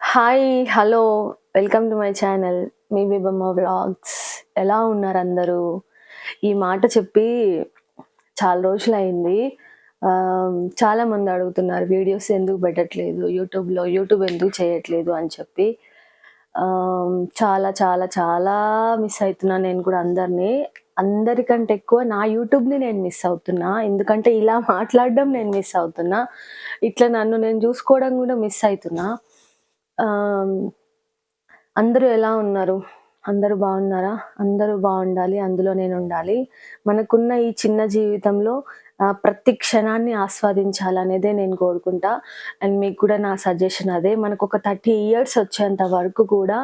Hi hello welcome to my channel me Bibamma vlogs ఎలా ఉన్నారు అందరూ? ఈ మాట చెప్పి చాలా రోజులైంది. చాలా మంది అడుగుతున్నారు వీడియోస్ ఎందుకు పెట్టట్లేదు? యూట్యూబ్లో యూట్యూబ్ ఎందుకు చేయట్లేదు? అని చెప్పి. చాలా చాలా చాలా మిస్ అవుతున్నా నేను కూడా అందరినీ. అందరికంటే ఎక్కువ నా యూట్యూబ్ని నేను మిస్ అవుతున్నా. ఎందుకంటే ఇలా మాట్లాడడం నేను మిస్ అవుతున్నా. ఇట్లా నన్ను నేను చూసుకోవడం కూడా మిస్ అవుతున్నా. అందరూ ఎలా ఉన్నారు? అందరూ బాగున్నారా? అందరూ బాగుండాలి అందులో నేను ఉండాలి. మనకున్న ఈ చిన్న జీవితంలో ప్రతి క్షణాన్ని ఆస్వాదించాలనేదే నేను కోరుకుంటా. అండ్ మీకు కూడా నా సజెషన్ అదే. మనకు ఒక థర్టీ ఇయర్స్ వచ్చేంత వరకు కూడా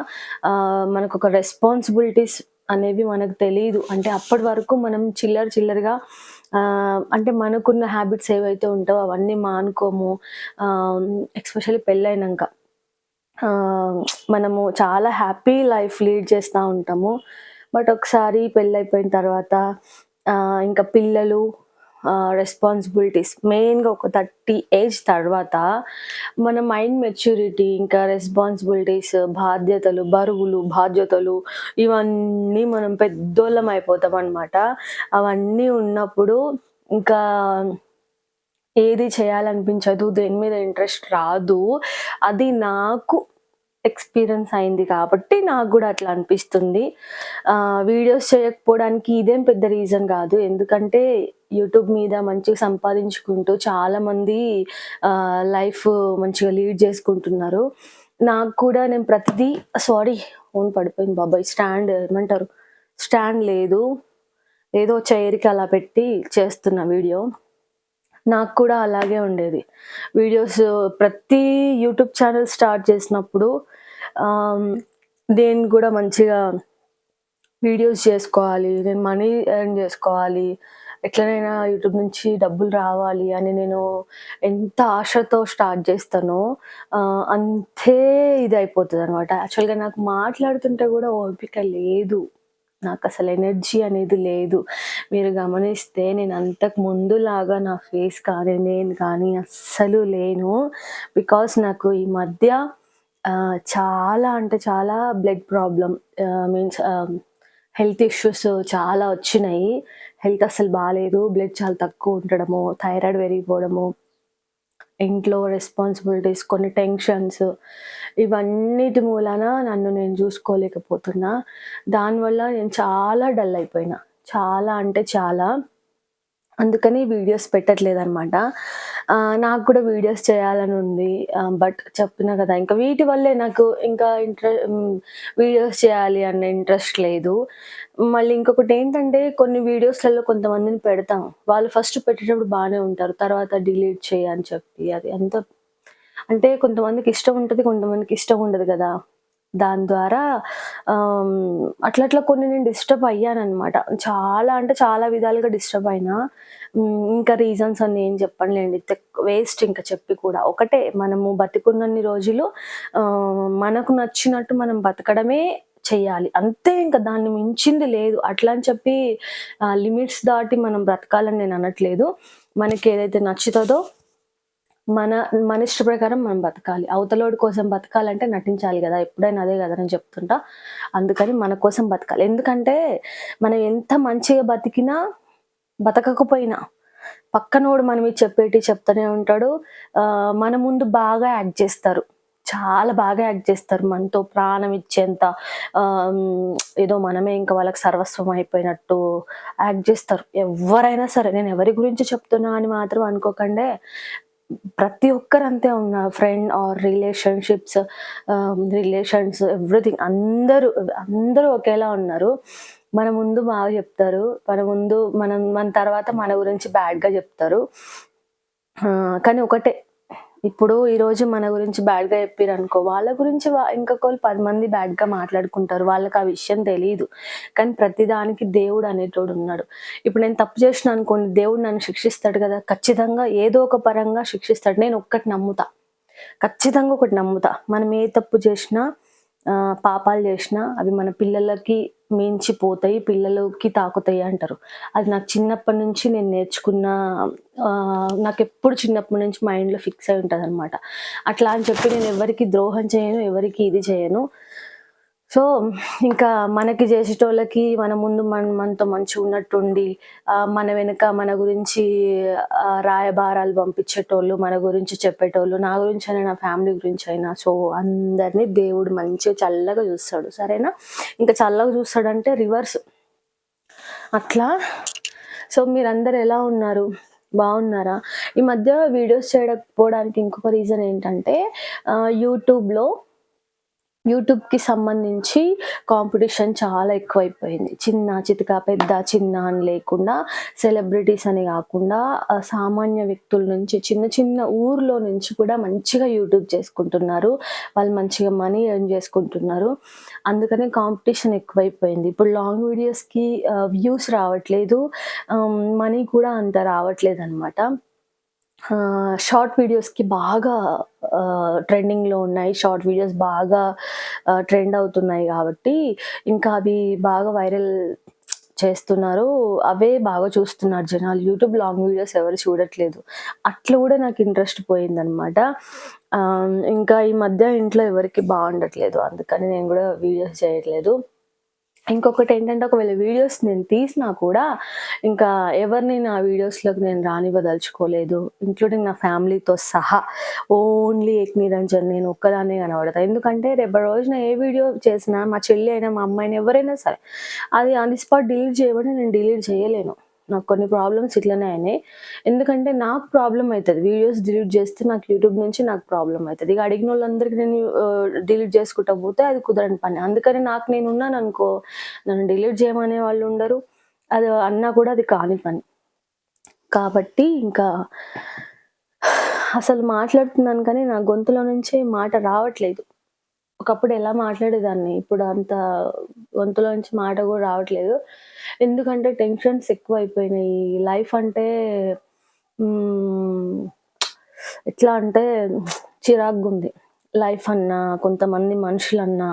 మనకు ఒక రెస్పాన్సిబిలిటీస్ అనేవి మనకు తెలియదు అంటే అప్పటి వరకు మనం చిల్లర చిల్లరగా అంటే మనకున్న హ్యాబిట్స్ ఏవైతే ఉంటావో అవన్నీ మానుకోము. ఎక్స్పెషల్లీ పెళ్ళైనాక. మనము చాలా హ్యాపీ లైఫ్ లీడ్ చేస్తూ ఉంటాము. బట్ ఒకసారి పెళ్ళైపోయిన తర్వాత ఇంకా పిల్లలు రెస్పాన్సిబిలిటీస్ మెయిన్గా ఒక థర్టీ ఏజ్ తర్వాత మన మైండ్ మెచ్యూరిటీ ఇంకా రెస్పాన్సిబిలిటీస్ బాధ్యతలు బరువులు బాధ్యతలు ఇవన్నీ మనం పెద్దోళ్ళం అయిపోతాం అనమాట అవన్నీ ఉన్నప్పుడు ఇంకా ఏది చేయాలనిపించదు దేని మీద ఇంట్రెస్ట్ రాదు. అది నాకు ఎక్స్పీరియన్స్ అయింది కాబట్టి నాకు కూడా అట్లా అనిపిస్తుంది. వీడియోస్ చేయకపోవడానికి ఇదేం పెద్ద రీజన్ కాదు. ఎందుకంటే యూట్యూబ్ మీద మంచిగా సంపాదించుకుంటూ చాలామంది లైఫ్ మంచిగా లీడ్ చేసుకుంటున్నారు. నాకు కూడా నేను ప్రతిదీ సారీ ఫోన్ పడిపోయింది బాబాయ్. స్టాండ్ ఏమంటారు? స్టాండ్ లేదు. ఏదో చైర్కి అలా పెట్టి చేస్తున్న వీడియో. నాకు కూడా అలాగే ఉండేది. వీడియోస్ ప్రతి యూట్యూబ్ ఛానల్ స్టార్ట్ చేసినప్పుడు దేని కూడా మంచిగా వీడియోస్ చేసుకోవాలి నేను మనీ ఎర్న్ చేసుకోవాలి ఎట్లనైనా యూట్యూబ్ నుంచి డబ్బులు రావాలి అని నేను ఎంత ఆశతో స్టార్ట్ చేస్తానో అంతే ఇది అయిపోతుంది అనమాట యాక్చువల్గా నాకు మాట్లాడుతుంటే కూడా ఓపిక లేదు. నాకు అసలు ఎనర్జీ అనేది లేదు. మీరు గమనిస్తే నేను అంతకు ముందులాగా నా ఫేస్ కానీ నేను కానీ అస్సలు లేను. బికాస్ నాకు ఈ మధ్య చాలా అంటే చాలా blood problem means health issues చాలా వచ్చినాయి. హెల్త్ అసలు బాగాలేదు బ్లడ్ చాలా తక్కువ ఉండడము థైరాయిడ్ పెరిగిపోవడము ఇంట్లో రెస్పాన్సిబిలిటీస్ కొన్ని టెన్షన్స్ ఇవన్నిటి మూలాన నన్ను నేను చూసుకోలేకపోతున్నా. దానివల్ల నేను చాలా డల్ అయిపోయినా. చాలా అంటే చాలా. అందుకని వీడియోస్ పెట్టట్లేదు అనమాట నాకు కూడా వీడియోస్ చేయాలని ఉంది. బట్ చెప్పినా కదా ఇంకా వీటి వల్లే నాకు ఇంకా ఇంట్రెస్ట్ వీడియోస్ చేయాలి అన్న ఇంట్రెస్ట్ లేదు. మళ్ళీ ఇంకొకటి ఏంటంటే కొన్ని వీడియోస్లలో కొంతమందిని పెడతాం. వాళ్ళు ఫస్ట్ పెట్టేటప్పుడు బాగానే ఉంటారు తర్వాత డిలీట్ చేయని చెప్పి అది ఎంత అంటే కొంతమందికి ఇష్టం ఉంటుంది కొంతమందికి ఇష్టం ఉండదు కదా. దాని ద్వారా అట్లా అట్లా కొన్ని నేను డిస్టర్బ్ అయ్యానమాట చాలా అంటే చాలా విధాలుగా డిస్టర్బ్ అయినా ఇంకా రీజన్స్ అన్ని ఏం చెప్పనులేండి. వేస్ట్ ఇంకా చెప్పి కూడా. ఒకటే మనము బతికున్నన్ని రోజులు మనకు నచ్చినట్టు మనం బతకడమే చేయాలి అంతే ఇంకా దాన్ని మించింది లేదు. అట్లా అని చెప్పి లిమిట్స్ దాటి మనం బ్రతకాలని నేను అనట్లేదు. మనకి ఏదైతే నచ్చుతుందో మన మన ఇష్ట ప్రకారం మనం బతకాలి. అవతలోడి కోసం బతకాలంటే నటించాలి కదా. ఎప్పుడైనా అదే కదా నేను చెప్తుంటా. అందుకని మన కోసం బతకాలి. ఎందుకంటే మనం ఎంత మంచిగా బతికినా బతకకపోయినా పక్కనోడు మనం ఇది చెప్పేటి చెప్తూనే ఉంటాడు. మన ముందు బాగా యాక్ట్ చేస్తారు. చాలా బాగా యాక్ట్ చేస్తారు. మనతో ప్రాణం ఇచ్చేంత ఆ, ఏదో మనమే ఇంకా వాళ్ళకి సర్వస్వం అయిపోయినట్టు యాక్ట్ చేస్తారు. ఎవరైనా సరే నేను ఎవరి గురించి చెప్తున్నా అని మాత్రం అనుకోకండే. ప్రతి ఒక్కరు అంతే ఉన్నారు friend or relationships relations everything అందరూ అందరూ ఒకేలా ఉన్నారు. మన ముందు బాగా చెప్తారు. మన ముందు మనం మన తర్వాత మన గురించి బ్యాడ్గా చెప్తారు. కానీ ఒకటే ఇప్పుడు ఈరోజు మన గురించి బ్యాడ్గా చెప్పారు అనుకో వాళ్ళ గురించి ఇంకొకరు పది మంది బ్యాడ్గా మాట్లాడుకుంటారు వాళ్ళకి ఆ విషయం తెలియదు కానీ ప్రతిదానికి దేవుడు అనేటోడు ఉన్నాడు. ఇప్పుడు నేను తప్పు చేసిన అనుకోండి దేవుడు నన్ను శిక్షిస్తాడు కదా ఖచ్చితంగా ఏదో ఒక పరంగా శిక్షిస్తాడు. నేను ఒక్కటి నమ్ముతా. ఖచ్చితంగా ఒకటి నమ్ముతా. మనం ఏ తప్పు చేసినా పాపాలు చేసినా అవి మన పిల్లలకి మించిపోతాయి పిల్లలకి తాకుతాయి అంటారు. అది నాకు చిన్నప్పటి నుంచి నేను నేర్చుకున్న నాకు ఎప్పుడు చిన్నప్పటి నుంచి మైండ్లో ఫిక్స్ అయి ఉంటుంది అనమాట అట్లా అని చెప్పి నేను ఎవరికి ద్రోహం చేయను ఎవరికి ఇది చేయను. సో ఇంకా మనకి చేసేటోళ్ళకి మన ముందు మన మనతో మంచిగా ఉన్నట్టుండి మన వెనుక మన గురించి రాయబారాలు పంపించేటోళ్ళు మన గురించి చెప్పేటోళ్ళు నా గురించి అయినా నా ఫ్యామిలీ గురించి అయినా సో అందరినీ దేవుడు మంచిగా చల్లగా చూస్తాడు. సరేనా? ఇంకా చల్లగా చూస్తాడంటే రివర్స్. అట్లా? సో మీరందరు ఎలా ఉన్నారు? బాగున్నారా? ఈ మధ్య వీడియోస్ చేయకపోవడానికి ఇంకొక రీజన్ ఏంటంటే యూట్యూబ్లో యూట్యూబ్కి సంబంధించి కాంపిటీషన్ చాలా ఎక్కువైపోయింది. చిన్న చితక పెద్ద చిన్న అని లేకుండా సెలబ్రిటీస్ అని కాకుండా సామాన్య వ్యక్తుల నుంచి చిన్న చిన్న ఊర్లో నుంచి కూడా మంచిగా యూట్యూబ్ చేసుకుంటున్నారు. వాళ్ళు మంచిగా మనీ ఎర్న్ చేసుకుంటున్నారు. అందుకనే కాంపిటీషన్ ఎక్కువైపోయింది. ఇప్పుడు లాంగ్ వీడియోస్కి వ్యూస్ రావట్లేదు. మనీ కూడా అంత రావట్లేదు అనమాట షార్ట్ వీడియోస్కి బాగా ట్రెండింగ్లో ఉన్నాయి. షార్ట్ వీడియోస్ బాగా ట్రెండ్ అవుతున్నాయి కాబట్టి ఇంకా అవి బాగా వైరల్ చేస్తున్నారు. అవే బాగా చూస్తున్నారు జనాలు. యూట్యూబ్ లాంగ్ వీడియోస్ ఎవరు చూడట్లేదు. అట్లా కూడా నాకు ఇంట్రెస్ట్ పోయిందనమాట ఇంకా ఈ మధ్య ఇంట్లో ఎవరికి బాగుండట్లేదు. అందుకని నేను కూడా వీడియోస్ చేయట్లేదు. ఇంకొకటి ఏంటంటే ఒకవేళ వీడియోస్ నేను తీసినా కూడా ఇంకా ఎవరిని నా వీడియోస్లోకి నేను రానివ్వదలుచుకోలేదు ఇంక్లూడింగ్ నా ఫ్యామిలీతో సహా ఓన్లీ ఏక్ నిరంజన్ నేను ఒక్కదాన్నే కనబడతాను ఎందుకంటే రేపు రోజున ఏ వీడియో చేసినా మా చెల్లి అయినా మా అమ్మాయిని ఎవరైనా సరే అది ఆన్ ది స్పాట్ డిలీట్ చేయబడి నేను డిలీట్ చేయలేను. నాకు కొన్ని ప్రాబ్లమ్స్ ఇట్లనే అయినాయి. ఎందుకంటే నాకు ప్రాబ్లం అవుతుంది వీడియోస్ డిలీట్ చేస్తే నాకు యూట్యూబ్ నుంచి నాకు ప్రాబ్లం అవుతుంది ఇక అడిగిన వాళ్ళందరికీ నేను డిలీట్ చేసుకుంటా పోతే అది కుదరని పని. అందుకని నాకు నేను ఉన్నాను అనుకో నన్ను డిలీట్ చేయమనే వాళ్ళు ఉండరు. అది అన్నా కూడా అది కాని పని. కాబట్టి ఇంకా అసలు మాట్లాడుతున్నాను కానీ నా గొంతులో నుంచే మాట రావట్లేదు. ఒకప్పుడు ఎలా మాట్లాడేదాన్ని? ఇప్పుడు అంత గొంతులో మాట కూడా రావట్లేదు. ఎందుకంటే టెన్షన్స్ ఎక్కువ అయిపోయినాయి లైఫ్ అంటే ఎట్లా అంటే చిరాగ్గా ఉంది లైఫ్ అన్నా కొంతమంది మనుషులన్నా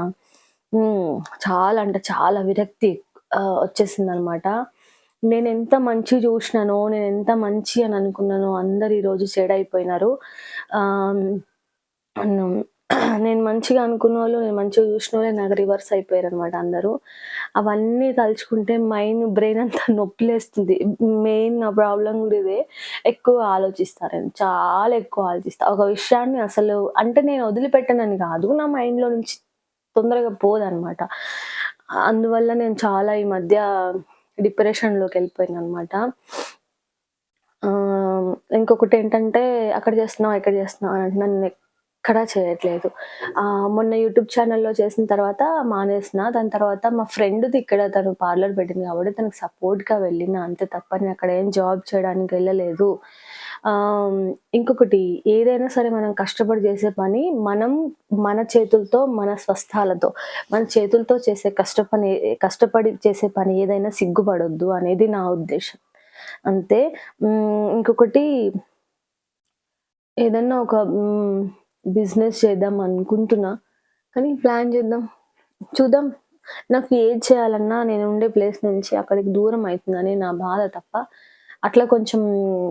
చాలా అంటే చాలా విరక్తి వచ్చేసింది అనమాట నేను ఎంత మంచి చూసినానో నేను ఎంత మంచి అని అనుకున్నానో అందరు ఈరోజు చెడైపోయినారు. అయిపోయినారు నేను మంచిగా అనుకున్న వాళ్ళు నేను మంచిగా చూసిన వాళ్ళే నాకు రివర్స్ అయిపోయారు అనమాట అందరూ. అవన్నీ తలుచుకుంటే మైండ్ బ్రెయిన్ అంతా నొప్పిలేస్తుంది. మెయిన్ నా ప్రాబ్లం కూడా ఇదే. ఎక్కువ ఆలోచిస్తాను నేను. చాలా ఎక్కువ ఆలోచిస్తాను ఒక విషయాన్ని అసలు అంటే నేను వదిలిపెట్టనని కాదు. నా మైండ్లో నుంచి తొందరగా పోదనమాట అందువల్ల నేను చాలా ఈ మధ్య డిప్రెషన్లోకి వెళ్ళిపోయాను అనమాట ఇంకొకటి ఏంటంటే అక్కడ చేస్తున్నావు ఇక్కడ చేస్తున్నావు అని నన్ను ఎక్కడా చేయట్లేదు. మొన్న యూట్యూబ్ ఛానల్లో చేసిన తర్వాత మానేసిన. దాని తర్వాత మా ఫ్రెండ్ది ఇక్కడ తను పార్లర్ పెట్టింది కాబట్టి తనకు సపోర్ట్గా వెళ్ళిన. అంతే తప్ప నేను అక్కడ ఏం జాబ్ చేయడానికి వెళ్ళలేదు. ఇంకొకటి ఏదైనా సరే మనం కష్టపడి చేసే పని మనం మన చేతులతో మన స్వస్థాలతో మన చేతులతో చేసే కష్టపని కష్టపడి చేసే పని ఏదైనా సిగ్గుపడొద్దు అనేది నా ఉద్దేశం. అంతే. ఇంకొకటి ఏదన్నా ఒక బిజినెస్ చేద్దాం అనుకుంటున్నా. కానీ ప్లాన్ చేద్దాం. చూద్దాం. నాకు ఏది చేయాలన్నా నేను ఉండే ప్లేస్ నుంచి అక్కడికి దూరం అవుతుందని నా బాధ తప్ప అట్లా కొంచెం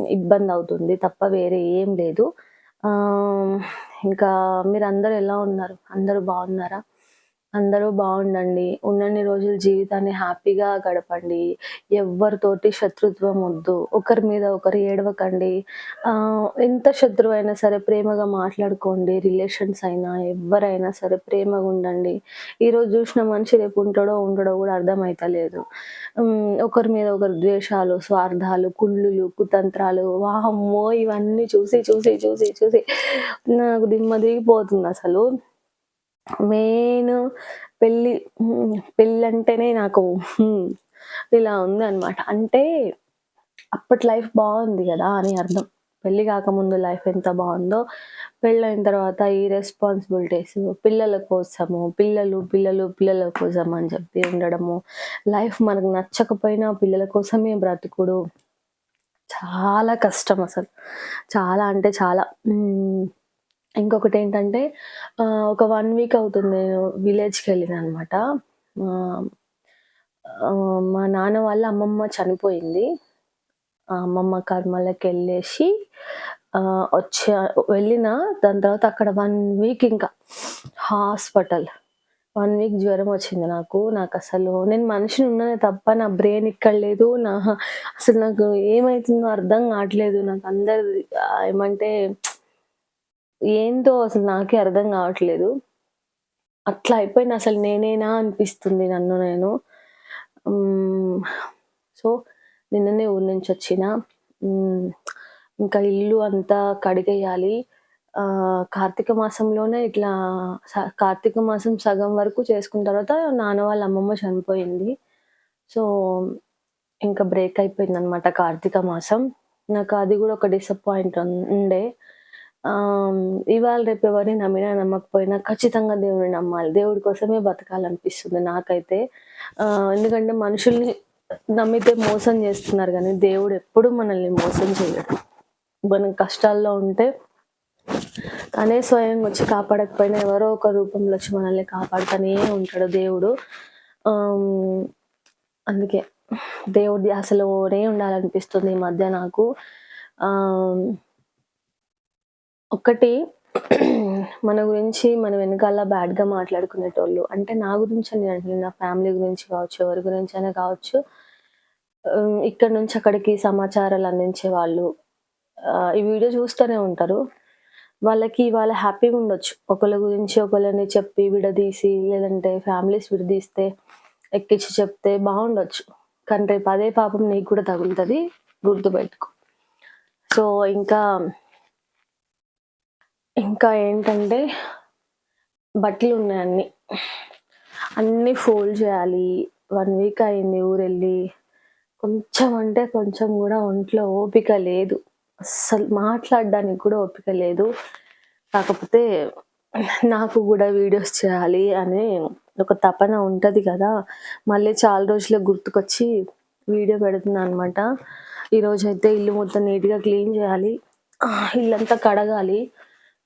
ఇబ్బంది అవుతుంది తప్ప వేరే ఏం లేదు. ఇంకా మీరు అందరు ఎలా ఉన్నారు? అందరూ బాగున్నారా? అందరూ బాగుండండి. ఉన్నన్ని రోజులు జీవితాన్ని హ్యాపీగా గడపండి. ఎవరితోటి శత్రుత్వం వద్దు. ఒకరి మీద ఒకరు ఏడవకండి. ఎంత శత్రువు అయినా సరే ప్రేమగా మాట్లాడుకోండి. రిలేషన్స్ అయినా ఎవరైనా సరే ప్రేమగా ఉండండి. ఈరోజు చూసిన మనిషి రేపు ఉంటాడో ఉండడో కూడా అర్థమైతలేదు. ఉమ్, ఒకరి మీద ఒకరు ద్వేషాలు స్వార్థాలు కుళ్ళులు కుతంత్రాలు వామ్మో ఇవన్నీ చూసి చూసి చూసి చూసి నాకు దిమ్మ దిగిపోతుంది అసలు. మెయిన్ పెళ్ళి పెళ్ళి అంటేనే నాకు ఇలా ఉంది అనమాట అంటే అప్పటి లైఫ్ బాగుంది కదా అని అర్థం. పెళ్ళి కాకముందు లైఫ్ ఎంత బాగుందో పెళ్ళైన తర్వాత ఈ రెస్పాన్సిబిలిటీస్ పిల్లల కోసము పిల్లలు పిల్లలు పిల్లల కోసం అని చెప్పి ఉండడము లైఫ్ మనకు నచ్చకపోయినా పిల్లల కోసమే బ్రతుకుడు. చాలా కష్టం అసలు. చాలా అంటే చాలా ఇంకొకటి ఏంటంటే ఒక వన్ వీక్ అవుతుంది నేను విలేజ్కి వెళ్ళిన అనమాట మా నాన్న వాళ్ళ అమ్మమ్మ చనిపోయింది. అమ్మమ్మ కర్మలకి వెళ్ళేసి వచ్చే వెళ్ళిన దాని తర్వాత అక్కడ వన్ వీక్ ఇంకా హాస్పిటల్. వన్ వీక్ జ్వరం వచ్చింది నాకు. నాకు అసలు నేను మనిషిని ఉన్నానే తప్ప నా బ్రెయిన్ ఇక్కడ లేదు. నా అసలు నాకు ఏమవుతుందో అర్థం కావట్లేదు. నాకు అందరు ఏమంటే ఏందో అసలు నాకే అర్థం కావట్లేదు. అట్లా అయిపోయింది అసలు నేనేనా అనిపిస్తుంది నన్ను నేను. సో నిన్ననే ఊరి నుంచి వచ్చిన. ఇంకా ఇల్లు అంతా కడిగేయాలి. కార్తీక మాసంలోనే ఇట్లా కార్తీక మాసం సగం వరకు చేసుకున్న తర్వాత నాన్న వాళ్ళ అమ్మమ్మ చనిపోయింది. సో ఇంకా బ్రేక్ అయిపోయింది అనమాట కార్తీక మాసం. నాకు అది కూడా ఒక డిసప్పాయింట్ ఉండే. ఇవాళ రేపు ఎవరిని నమ్మినా నమ్మకపోయినా ఖచ్చితంగా దేవుడిని నమ్మాలి. దేవుడి కోసమే బతకాలనిపిస్తుంది నాకైతే. ఎందుకంటే మనుషుల్ని నమ్మితే మోసం చేస్తున్నారు కానీ దేవుడు ఎప్పుడు మనల్ని మోసం చేయడు. మనం కష్టాల్లో ఉంటే తనే స్వయంగా వచ్చి కాపాడకపోయినా ఎవరో ఒక రూపంలో వచ్చి మనల్ని కాపాడుతూనే ఉంటాడు దేవుడు. అందుకే దేవుడి ధ్యాసలోనే ఉండాలనిపిస్తుంది ఈ మధ్య నాకు. ఒకటి మన గురించి మన వెనకాల బ్యాడ్గా మాట్లాడుకునేటోళ్ళు. అంటే నా గురించి అని అంటున్నాను నా ఫ్యామిలీ గురించి కావచ్చు ఎవరి గురించి అయినా కావచ్చు ఇక్కడ నుంచి అక్కడికి సమాచారాలు అందించే వాళ్ళు ఈ వీడియో చూస్తూనే ఉంటారు. వాళ్ళకి వాళ్ళ హ్యాపీగా ఉండొచ్చు. ఒకళ్ళ గురించి ఒకళ్ళని చెప్పి విడదీసి లేదంటే ఫ్యామిలీస్ విడదీస్తే ఎక్కించి చెప్తే బాగుండొచ్చు. కానీ రేపు అదే పాపం నీకు కూడా తగులుతుంది గుర్తుపెట్టుకో. సో ఇంకా ఇంకా ఏంటంటే బట్టలు ఉన్నాయి అన్ని. అన్నీ ఫోల్డ్ చేయాలి. వన్ వీక్ అయింది ఊరెళ్ళి. కొంచెం అంటే కొంచెం కూడా ఒంట్లో ఓపిక లేదు. అస్సలు మాట్లాడడానికి కూడా ఓపిక లేదు. కాకపోతే నాకు కూడా వీడియోస్ చేయాలి అనే ఒక తపన ఉంటుంది కదా. మళ్ళీ చాలా రోజులకు గుర్తుకొచ్చి వీడియో పెడుతున్నా అనమాట ఈరోజు అయితే ఇల్లు మొత్తం నీట్గా క్లీన్ చేయాలి. ఇల్లంతా కడగాలి.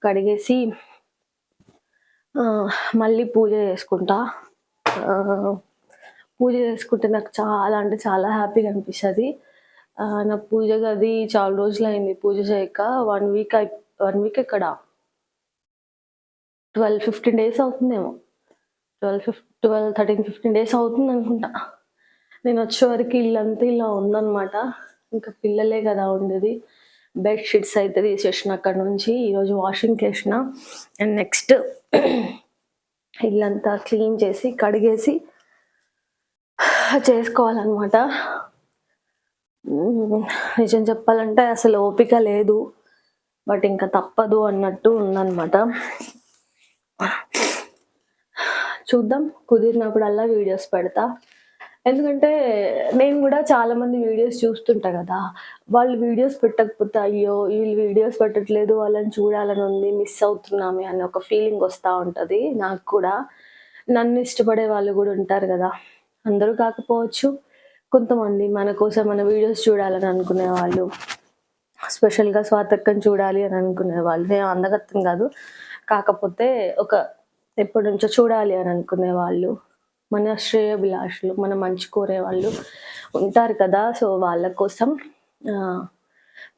కడిగేసి మళ్ళీ పూజ చేసుకుంటా. పూజ చేసుకుంటే నాకు చాలా అంటే చాలా హ్యాపీగా అనిపిస్తుంది. నా పూజ గది చాలా రోజులు అయింది పూజ చేయక. వన్ వీక్ అయి వన్ వీక్ ఎక్కడ? ట్వెల్వ్ ఫిఫ్టీన్ డేస్ అవుతుందేమో. Twelve fif twelve thirteen fifteen days అవుతుంది అనుకుంటా. నేను వచ్చే వరకు ఇల్లంతా ఇలా ఉందన్నమాట. ఇంకా పిల్లలే కదా ఉండేది. బెడ్ షీట్స్ అయితే తీసేసిన అక్కడ నుంచి ఈరోజు వాషింగ్కి వేసిన అండ్ నెక్స్ట్ ఇల్లంతా క్లీన్ చేసి కడిగేసి చేసుకోవాలన్నమాట. నిజం చెప్పాలంటే అసలు ఓపిక లేదు. బట్ ఇంకా తప్పదు అన్నట్టు ఉందన్నమాట. చూద్దాం కుదిరినప్పుడల్లా వీడియోస్ పెడతా. ఎందుకంటే నేను కూడా చాలా మంది వీడియోస్ చూస్తుంటా కదా. వాళ్ళు వీడియోస్ పెట్టకపోతే అయ్యో వీళ్ళు వీడియోస్ పెట్టట్లేదు వాళ్ళని చూడాలని ఉంది మిస్ అవుతున్నామే అని ఒక ఫీలింగ్ వస్తూ ఉంటుంది నాకు కూడా. నన్ను ఇష్టపడే వాళ్ళు కూడా ఉంటారు కదా. అందరూ కాకపోవచ్చు కొంతమంది మన కోసం మన వీడియోస్ చూడాలని అనుకునే వాళ్ళు స్పెషల్గా స్వాతక్కని చూడాలి అని అనుకునే వాళ్ళు. నేను అందగత్తం కాదు కాకపోతే ఒక ఎప్పటి నుంచో చూడాలి అని అనుకునే వాళ్ళు. మన శ్రేయభిలాషులు మన మంచి కోరే వాళ్ళు ఉంటారు కదా. సో వాళ్ళ కోసం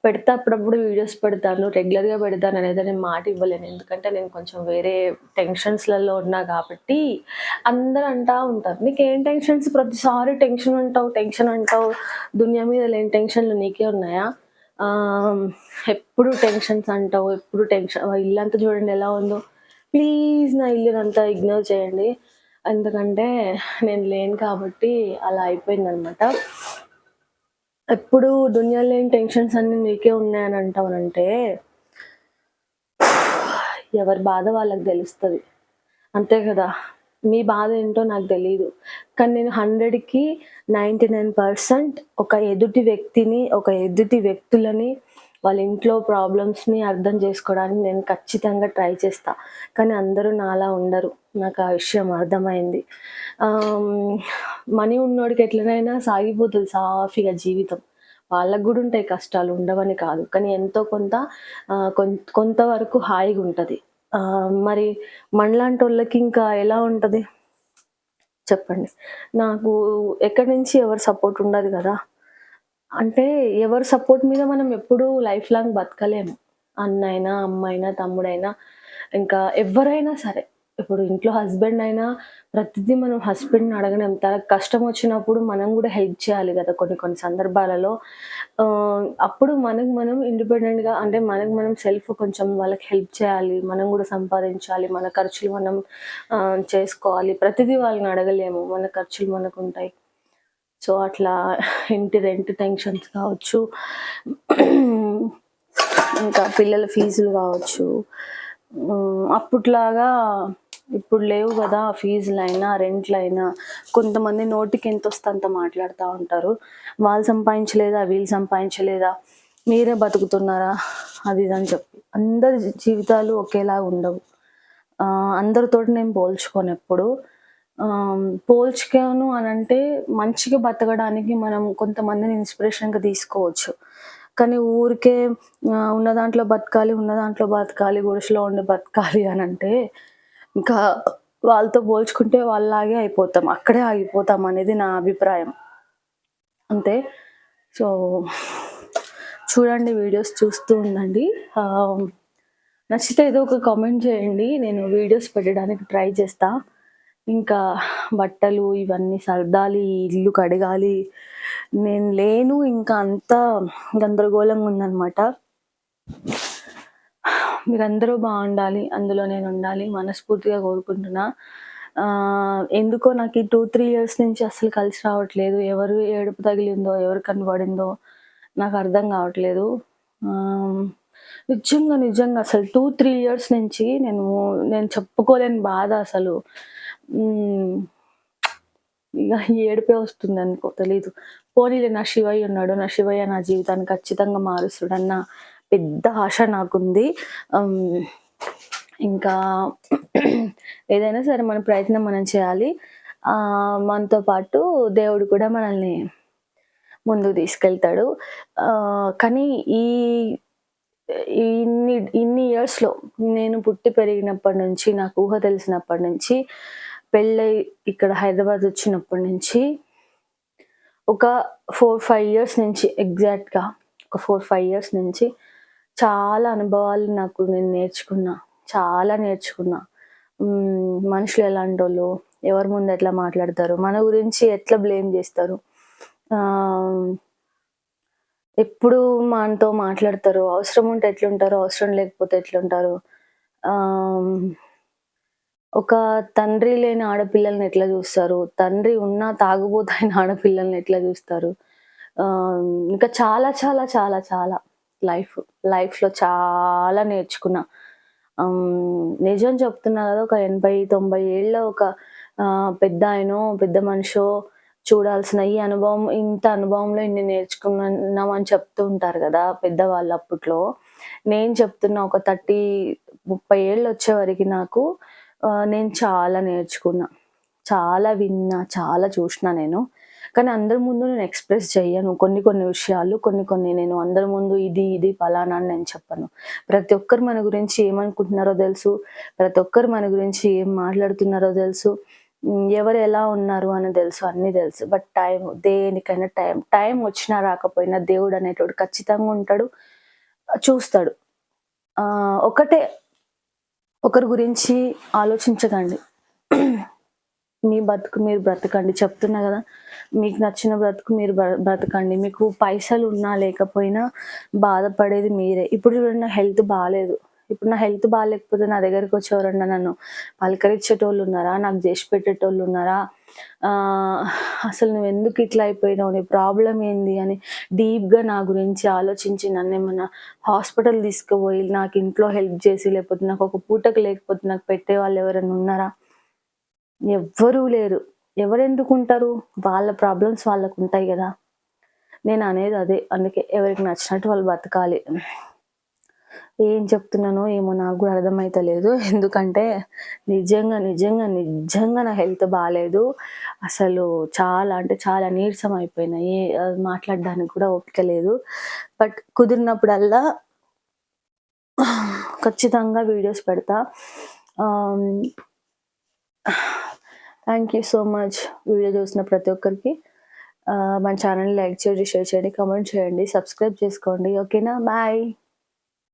పెడితే పెడతా అప్పుడప్పుడు వీడియోస్ పెడతాను రెగ్యులర్గా పెడతాను అనేది నేను మాట ఇవ్వలేను. ఎందుకంటే నేను కొంచెం వేరే టెన్షన్స్లలో ఉన్నా కాబట్టి అందరూ అంటా ఉంటారు. నీకు ఏం టెన్షన్స్? ప్రతిసారి టెన్షన్ ఉంటావు టెన్షన్ అంటావు. దునియా మీద లేని టెన్షన్లు నీకే ఉన్నాయా? ఎప్పుడు టెన్షన్స్ అంటావు? ఎప్పుడు టెన్షన్? ఇల్లంతా చూడండి ఎలా ఉందో. ప్లీజ్ నా ఇల్లునంతా ఇగ్నోర్ చేయండి. ఎందుకంటే నేను లేను కాబట్టి అలా అయిపోయింది అనమాట ఎప్పుడు దునియా లేని టెన్షన్స్ అన్ని నీకే ఉన్నాయని అంటావనంటే ఎవరి బాధ వాళ్ళకి తెలుస్తుంది. అంతే కదా. మీ బాధ ఏంటో నాకు తెలియదు కానీ నేను హండ్రెడ్కి నైంటీ నైన్ పర్సెంట్ ఒక ఎదుటి వ్యక్తిని ఒక ఎదుటి వ్యక్తులని వాళ్ళ ఇంట్లో ప్రాబ్లమ్స్ని అర్థం చేసుకోవడానికి నేను ఖచ్చితంగా ట్రై చేస్తా. కానీ అందరూ నాలా ఉండరు. నాకు ఆ విషయం అర్థమైంది. మనీ ఉన్నోడికి ఎట్లనైనా సాగిపోతుంది సాఫీగా జీవితం. వాళ్ళకు కూడా ఉంటాయి కష్టాలు ఉండవని కాదు. కానీ ఎంతో కొంత కొం- కొంతవరకు హాయిగా ఉంటుంది. మరి మనలాంటి వాళ్ళకి ఇంకా ఎలా ఉంటుంది? చెప్పండి. నాకు ఎక్కడి నుంచి ఎవరు సపోర్ట్ ఉండదు కదా. అంటే ఎవరి సపోర్ట్ మీద మనం ఎప్పుడూ లైఫ్ లాంగ్ బతకలేము. అన్న అయినా అమ్మ అయినా తమ్ముడైనా ఇంకా ఎవరైనా సరే. ఇప్పుడు ఇంట్లో హస్బెండ్ అయినా ప్రతిదీ మనం హస్బెండ్ని అడగలేం. తనకు కష్టం వచ్చినప్పుడు మనం కూడా హెల్ప్ చేయాలి కదా కొన్ని కొన్ని సందర్భాలలో. అప్పుడు మనకు మనం ఇండిపెండెంట్గా అంటే మనకు మనం సెల్ఫ్ కొంచెం వాళ్ళకి హెల్ప్ చేయాలి. మనం కూడా సంపాదించాలి. మన ఖర్చులు మనం చేసుకోవాలి. ప్రతిదీ వాళ్ళని అడగలేము. మన ఖర్చులు మనకు ఉంటాయి. సో అట్లా ఇంటి రెంట్ టెన్షన్స్ కావచ్చు. ఇంకా పిల్లల ఫీజులు కావచ్చు. అప్పట్లాగా ఇప్పుడు లేవు కదా ఫీజులు అయినా రెంట్లు అయినా కొంతమంది నోటికి ఎంత వస్తే అంత మాట్లాడుతూ ఉంటారు. వాళ్ళు సంపాదించలేదా వీళ్ళు సంపాదించలేదా? మీరే బతుకుతున్నారా? అది ఇది అని చెప్పి. అందరి జీవితాలు ఒకేలా ఉండవు. అందరితోటి నేను పోల్చుకోను ఎప్పుడు పోల్చుకోను అని అంటే మంచిగా బతకడానికి మనం కొంతమందిని ఇన్స్పిరేషన్గా తీసుకోవచ్చు. కానీ ఊరికే ఉన్న దాంట్లో బతకాలి ఉన్న దాంట్లో బతకాలి గుడిసెలో ఉండి బతకాలి అని అంటే ఇంకా వాళ్ళతో పోల్చుకుంటే వాళ్ళలాగే అయిపోతాం. అక్కడే ఆగిపోతాం అనేది నా అభిప్రాయం. అంతే. సో చూడండి వీడియోస్ చూస్తూ ఉండండి. నచ్చితే ఏదో ఒక కామెంట్ చేయండి. నేను వీడియోస్ పెట్టడానికి ట్రై చేస్తాను ఇంకా బట్టలు ఇవన్నీ సర్దాలి ఇల్లు కడగాలి. నేను లేను ఇంకా అంతా గందరగోళంగా ఉందన్నమాట. మీరందరూ బాగుండాలి అందులో నేను ఉండాలి మనస్ఫూర్తిగా కోరుకుంటున్నా. ఎందుకో నాకు ఈ టూ త్రీ ఇయర్స్ నుంచి అస్సలు కలిసి రావట్లేదు. ఎవరు ఏడుపు తగిలిందో ఎవరు కనబడిందో నాకు అర్థం కావట్లేదు. నిజంగా నిజంగా అసలు టూ త్రీ ఇయర్స్ నుంచి నేను నేను చెప్పుకోలేని బాధ అసలు. ఇక ఏడిపే వస్తుంది అనుకో తెలీదు. పోనీలే నా శివయ్య ఉన్నాడు. నా శివయ్య నా జీవితాన్ని ఖచ్చితంగా మారుస్తాడన్న పెద్ద ఆశ నాకుంది. ఇంకా ఏదైనా సరే మన ప్రయత్నం మనం చేయాలి. ఆ, మనతో పాటు దేవుడు కూడా మనల్ని ముందుకు తీసుకెళ్తాడు. కానీ ఈ ఇన్ని ఇన్ని ఇయర్స్లో నేను పుట్టి పెరిగినప్పటి నుంచి నాకు ఊహ తెలిసినప్పటి నుంచి పెళ్ళై ఇక్కడ హైదరాబాద్ వచ్చినప్పటి నుంచి ఒక ఫోర్ ఫైవ్ ఇయర్స్ నుంచి ఎగ్జాక్ట్గా ఒక ఫోర్ ఫైవ్ ఇయర్స్ నుంచి చాలా అనుభవాలు నాకు నేను నేర్చుకున్నా చాలా నేర్చుకున్నా. మనుషులు ఎలాంటి వాళ్ళు ఎవరి ముందు ఎట్లా మాట్లాడతారు మన గురించి ఎట్లా బ్లేమ్ చేస్తారు ఎప్పుడు మనతో మాట్లాడతారు అవసరం ఉంటే ఎట్లుంటారు అవసరం లేకపోతే ఎట్లుంటారు ఒక తండ్రి లేని ఆడపిల్లల్ని ఎట్లా చూస్తారు? తండ్రి ఉన్న తాగుబోతైన ఆడపిల్లల్ని ఎట్లా చూస్తారు? ఇంకా చాలా చాలా చాలా చాలా లైఫ్ లైఫ్లో చాలా నేర్చుకున్నా. నిజం చెప్తున్నా కదా ఒక ఎనభై తొంభై ఏళ్ళ ఒక పెద్ద ఆయనో పెద్ద మనిషో చూడాల్సిన ఈ అనుభవం ఇంత అనుభవంలో ఇన్ని నేర్చుకున్నామని చెప్తూ ఉంటారు కదా పెద్దవాళ్ళు అప్పట్లో. నేను చెప్తున్నా ఒక థర్టీ ముప్పై ఏళ్ళు వచ్చే వరకు నాకు నేను చాలా నేర్చుకున్నా. చాలా విన్నా చాలా చూసిన నేను. కానీ అందరి ముందు నేను ఎక్స్ప్రెస్ చేయను కొన్ని కొన్ని విషయాలు కొన్ని కొన్ని నేను అందరి ముందు ఇది ఇది ఫలానా అని నేను చెప్పను. ప్రతి ఒక్కరు మన గురించి ఏమనుకుంటున్నారో తెలుసు. ప్రతి ఒక్కరు మన గురించి ఏం మాట్లాడుతున్నారో తెలుసు. ఎవరు ఎలా ఉన్నారు అని తెలుసు. అన్నీ తెలుసు. బట్ టైం దేనికైనా టైం. టైం వచ్చినా రాకపోయినా దేవుడు అనేటోడు ఖచ్చితంగా ఉంటాడు చూస్తాడు. ఒకటే ఒకరి గురించి ఆలోచించకండి. మీ బతుకు మీరు బ్రతకండి. చెప్తున్నా కదా మీకు నచ్చిన బ్రతుకు మీరు బ్రతకండి. మీకు పైసలు ఉన్నా లేకపోయినా బాధపడేది మీరే. ఇప్పుడు చూడండి నా హెల్త్ బాగాలేదు ఇప్పుడు నా హెల్త్ బాగాలేకపోతే నా దగ్గరికి వచ్చి ఎవరన్నా నన్ను పలకరించేటోళ్ళు ఉన్నారా? నాకు చేసి పెట్టేటోళ్ళు ఉన్నారా? అసలు నువ్వు ఎందుకు ఇట్లా అయిపోయినావు? నీ ప్రాబ్లం ఏంది? అని డీప్గా నా గురించి ఆలోచించి నన్ను ఏమన్నా హాస్పిటల్ తీసుకుపోయి నాకు ఇంట్లో హెల్ప్ చేసి లేకపోతే నాకు ఒక పూటకు లేకపోతే నాకు పెట్టే వాళ్ళు ఎవరైనా ఉన్నారా? ఎవ్వరూ లేరు. ఎవరెందుకు ఉంటారు వాళ్ళ ప్రాబ్లమ్స్ వాళ్ళకు ఉంటాయి కదా. నేను అనేది అదే. అందుకే ఎవరికి నచ్చినట్టు వాళ్ళు బతకాలి. ఏం చెప్తున్నానో ఏమో నాకు కూడా అర్థమవుతలేదు ఎందుకంటే నిజంగా నిజంగా నిజంగా నా హెల్త్ బాగాలేదు అసలు చాలా అంటే చాలా నీరసం అయిపోయినాయి. అది మాట్లాడడానికి కూడా ఓపిక లేదు. బట్ కుదిరినప్పుడల్లా ఖచ్చితంగా వీడియోస్ పెడతా. Thank you so much video చూసిన ప్రతి ఒక్కరికి. మన ఛానల్ లైక్ చేయండి షేర్ చేయండి కామెంట్ చేయండి సబ్స్క్రైబ్ చేసుకోండి. ఓకేనా? బాయ్